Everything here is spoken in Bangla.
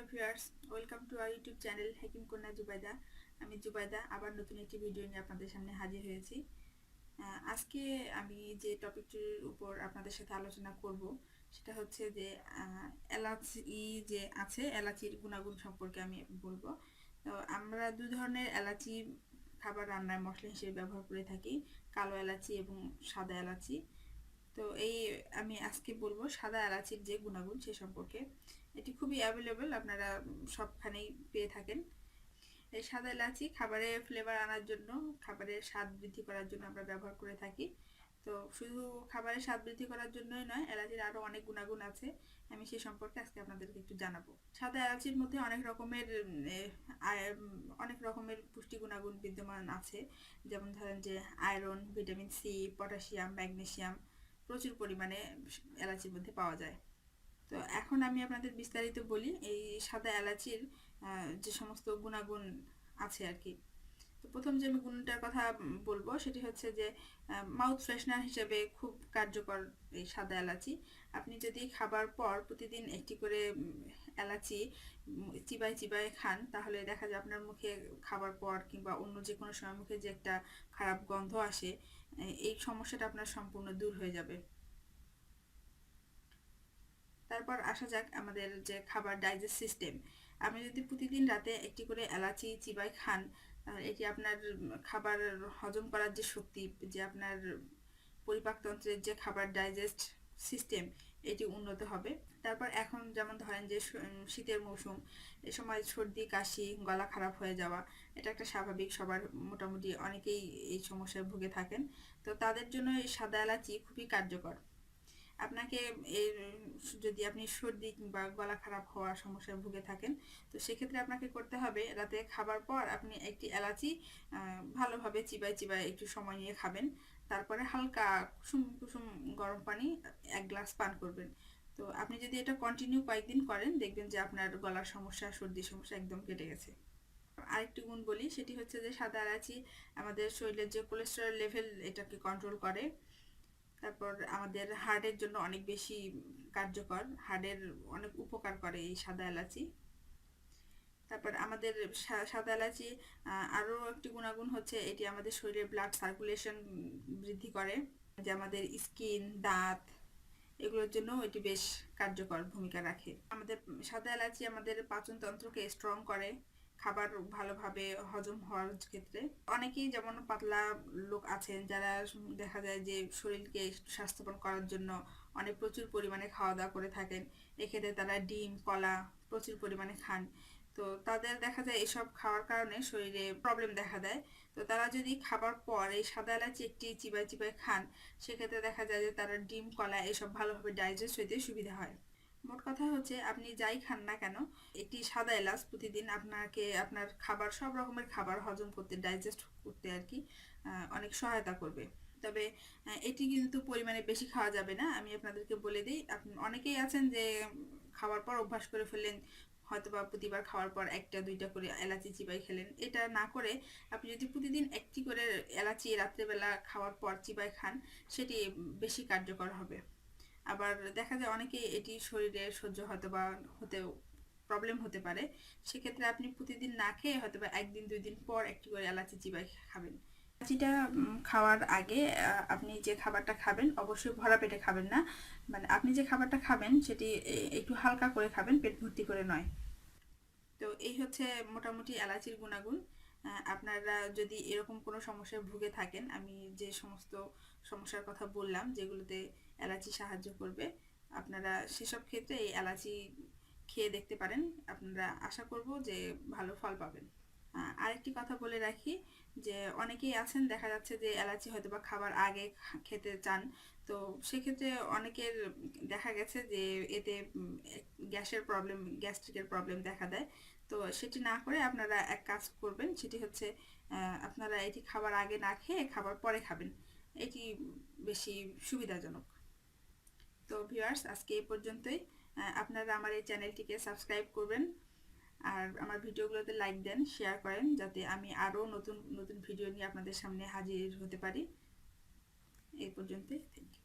Hello viewers, welcome to our YouTube channel হেকিম কন্যা জুবাইদা। আমি জুবাইদা, আবার নতুন একটি ভিডিও নিয়ে আপনাদের সামনে হাজির হয়েছি। আজকে আমি যে টপিকটির উপর আপনাদের সাথে আলোচনা করব, সেটা হচ্ছে যে এলাচি যে আছে, এলাচির গুণাগুণ সম্পর্কে আমি বলব। তো আমরা দু ধরনের এলাচি খাবার রান্নায় মশলা হিসেবে ব্যবহার করে থাকি, কালো এলাচি এবং সাদা এলাচি। তো এই আমি আজকে বলব সাদা এলাচির যে গুণাগুণ সে সম্পর্কে। এটি খুবই অ্যাভেলেবল আপনারা সবখানেই পেয়ে থাকেন। এই সাদা এলাচি খাবারে ফ্লেভার আনার জন্য, খাবারের স্বাদ বৃদ্ধি করার জন্য আমরা ব্যবহার করে থাকি। তো শুধু খাবারের স্বাদ বৃদ্ধি করার জন্যই নয়, এলাচির আরও অনেক গুণাগুণ আছে। আমি সেই সম্পর্কে আজকে আপনাদেরকে একটু জানাব। সাদা এলাচির মধ্যে অনেক রকমের অনেক রকমের পুষ্টি গুণাগুণ বিদ্যমান আছে। যেমন ধরেন যে iron vitamin C potassium magnesium প্রচুর পরিমাণে এলাচির মধ্যে পাওয়া যায়। তো এখন আমি আপনাদের বিস্তারিত বলি, এই সাদা এলাচির যে সমস্ত গুণাগুণ আছে আর কি। তো প্রথম যে আমি গুণটার কথা বলব, সেটি হচ্ছে যে মাউথ ফ্রেশনার হিসেবে খুব কার্যকর এই সাদা এলাচি। আপনি যদি খাবার পর প্রতিদিন একটি করে এলাচি চিবায় চিবায় খান, তাহলে দেখা যায় আপনার মুখে খাবার পর কিংবা অন্য যে কোনো সময় মুখে যে একটা খারাপ গন্ধ আসে এই সমস্যাটা আপনার সম্পূর্ণ দূর হয়ে যাবে। তারপর আসা যাক আমাদের যে খাবার ডাইজেস্ট সিস্টেম আপনি যদি প্রতিদিন রাতে একটি করে এলাচি, চিবাই খান এটি আপনার খাবার হজম করার যে শক্তি, যে আপনার পরিপাকতন্ত্রের যে খাবার ডাইজেস্ট সিস্টেম এটি উন্নত হবে। তারপর এখন যেমন ধরেন যে শীতের মৌসুম, এ সময় সর্দি, কাশি, গলা খারাপ হয়ে যাওয়া, এটা একটা স্বাভাবিক। সবার মোটামুটি অনেকেই এই সমস্যায় ভুগে থাকেন। তো তাদের জন্য এই সাদা এলাচি খুবই কার্যকর। আপনাকে এর, যদি আপনি সর্দি কিংবা গলা খারাপ হওয়ার সমস্যায় ভুগে থাকেন, তো সেক্ষেত্রে আপনাকে করতে হবে, রাতে খাবার পর আপনি একটি এলাচি ভালোভাবে চিবাই চিবাই একটু সময় নিয়ে খাবেন। তারপরে হালকা কুসুম কুসুম গরম পানি এক গ্লাস পান করবেন। তো আপনি যদি এটা কন্টিনিউ কয়েকদিন করেন, দেখবেন যে আপনার গলার সমস্যা, সর্দি সমস্যা একদম কেটে গেছে। আরেকটি গুণ বলি, সেটি হচ্ছে যে সাদা এলাচি আমাদের শরীরের যে কোলেস্টেরল লেভেল এটাকে কন্ট্রোল করে। তারপর আমাদের হার্টের জন্য অনেক বেশি কার্যকর। হার্টের অনেক উপকার করে এই সাদা এলাচি। তারপর আমাদের সাদা এলাচি আরও একটি গুণাগুণ হচ্ছে এটি আমাদের শরীরে ব্লাড সার্কুলেশন বৃদ্ধি করে, যে আমাদের স্কিন দাঁত, এগুলোর জন্য এটি বেশ কার্যকর ভূমিকা রাখে। আমাদের সাদা এলাচি আমাদের পাচনতন্ত্রকে স্ট্রং করে, খাবার ভালোভাবে হজম হওয়ার ক্ষেত্রে। অনেকেই যেমন পাতলা লোক আছেন, যারা দেখা যায় যে শরীরকে স্বাস্থ্যবান করার জন্য অনেক প্রচুর পরিমাণে খাওয়া দাওয়া করে থাকেন, এক্ষেত্রে তারা ডিম, কলা প্রচুর পরিমাণে খান। তো তাদের দেখা যায় এসব খাওয়ার কারণে শরীরে প্রবলেম দেখা দেয়। তো তারা যদি খাবার পর এই সাদা এলাচি একটি চিবাই চিবাই খান, সেক্ষেত্রে দেখা যায় যে তারা ডিম, কলা এসব ভালোভাবে ডাইজেস্ট হইতে সুবিধা হয়। মোট কথা হচ্ছে আপনি যাই খান না কেন, একটি সাদা এলাচ প্রতিদিন আপনাকে আপনার খাবার, সব রকমের খাবার হজম করতে ডাইজেস্ট করতে আর কি অনেক সহায়তা করবে। তবে এটি কিন্তু পরিমাণে বেশি খাওয়া যাবে না। আমি আপনাদেরকে বলে দিই, আপনি অনেকেই আছেন যে খাওয়ার পর অভ্যাস করে ফেললেন হয়তোবা প্রতিবার খাওয়ার পর একটা, দুইটা করে এলাচি চিবাই খেলেন। এটা না করে আপনি যদি প্রতিদিন একটি করে এলাচি রাত্রেবেলা খাওয়ার পর চিবাই খান, সেটি বেশি কার্যকর হবে। আবার দেখা যায় অনেকে এটি শরীরে সহ্য হয়তো বা হতেও প্রবলেম হতে পারে। সেক্ষেত্রে আপনি প্রতিদিন না খেয়ে হয়তো বা একদিন, দুই দিন পর একটি করে এলাচি চিবাই খাবেন। এলাচিটা খাওয়ার আগে আপনি যে খাবারটা খাবেন, অবশ্যই ভরা পেটে খাবেন না। মানে আপনি যে খাবারটা খাবেন, সেটি একটু হালকা করে খাবেন, পেট ভর্তি করে নয়। তো এই হচ্ছে মোটামুটি এলাচির গুণাগুণ। আপনারা যদি এরকম কোনো সমস্যায় ভুগে থাকেন, আমি যে সমস্ত সমস্যার কথা বললাম, যেগুলোতে এলাচি সাহায্য করবে, আপনারা সেসব ক্ষেত্রে এই এলাচি খেয়ে দেখতে পারেন। আপনারা আশা করব যে ভালো ফল পাবেন। আরেকটি কথা বলে রাখি যে অনেকেই আছেন, দেখা যাচ্ছে যে এলাচি হয়তো বা খাবার আগে খেতে চান। তো সেক্ষেত্রে অনেকের দেখা গেছে যে এতে গ্যাসের প্রবলেম, গ্যাস্ট্রিকের প্রবলেম দেখা দেয়। তো সেটি না করে আপনারা এক কাজ করবেন, সেটি হচ্ছে আপনারা এটি খাবার আগে না খেয়ে খাবার পরে খাবেন। এটি বেশি সুবিধাজনক। তো ভিউয়ার্স আজকে এই পর্যন্তই। আপনারা আমার এই চ্যানেলটিকে সাবস্ক্রাইব করবেন। আর আমার ভিডিওগুলোতে লাইক দেন শেয়ার করেন, যাতে আমি আরও নতুন নতুন ভিডিও নিয়ে আপনাদের সামনে হাজির হতে পারি। এই পর্যন্তই থ্যাংক ইউ